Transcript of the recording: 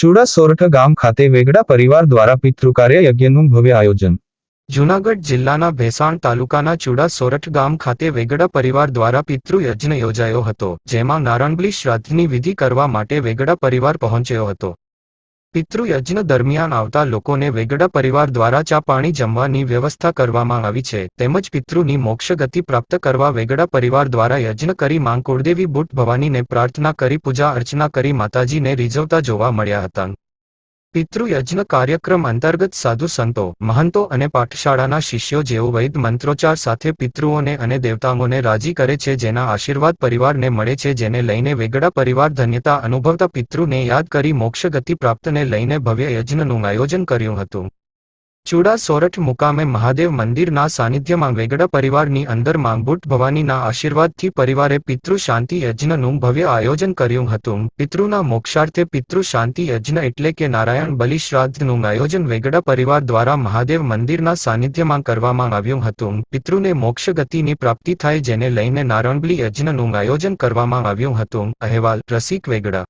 ચુડા સોરઠ ગામ ખાતે વેગડા પરિવાર દ્વારા પિતૃકાર્ય યજ્ઞનું ભવ્ય આયોજન. જૂનાગઢ જિલ્લાના ભેસાણ તાલુકાના ચુડા સોરઠ ગામ ખાતે વેગડા પરિવાર દ્વારા પિતૃ યજ્ઞ યોજાયો હતો, જેમાં નારણબલી શ્રાદ્ધની વિધિ કરવા માટે વેગડા પરિવાર પહોંચ્યો હતો. પિતૃ યજ્ઞ દરમિયાન આવતા લોકોને વેગડા પરિવાર દ્વારા ચા પાણી જમવાની વ્યવસ્થા કરવામાં આવી છે. તેમજ પિતૃની મોક્ષ ગતિ પ્રાપ્ત કરવા વેગડા પરિવાર દ્વારા યજ્ઞ કરી માંગ કુળદેવી બુટ ભવાનીને પ્રાર્થના કરી, પૂજા અર્ચના કરી, માતાજીને રીઝવતા જોવા મળ્યા હતા. પિતૃ યજ્ઞ કાર્યક્રમ અંતર્ગત સાધુ સંતો, મહંતો અને પાઠશાળાના શિષ્યો જેઓ વૈદ મંત્રોચ્ચાર સાથે પિતૃઓને અને દેવતાઓને રાજી કરે છે, જેના આશીર્વાદ પરિવારને મળે છે, જેને લઈને વેગડા પરિવાર ધન્યતા અનુભવતા પિતૃને યાદ કરી મોક્ષ ગતિ પ્રાપ્તને લઈને ભવ્ય યજ્ઞનું આયોજન કર્યું હતું. ચુડા સોરઠ મુકામે મહાદેવ મંદિરના સાનિધ્યમાં વેગડા પરિવારની અંદર માંગબુટ ભવાનીના આશીર્વાદથી પરિવારે પિતૃ શાંતિ યજ્ઞનું ભવ્ય આયોજન કર્યું હતું. પિતૃના મોક્ષાર્થે પિતૃ શાંતિ યજ્ઞ એટલે કે નારાયણ બલિ શ્રાદ્ધનું આયોજન વેગડા પરિવાર દ્વારા મહાદેવ મંદિરના સાનિધ્યમાં કરવામાં આવ્યું હતું. પિતૃને મોક્ષ ગતિની પ્રાપ્તિ થાય જેને લઈને નારણબલી યજ્ઞનું આયોજન કરવામાં આવ્યું હતું. અહેવાલ, રસિક વેગડા.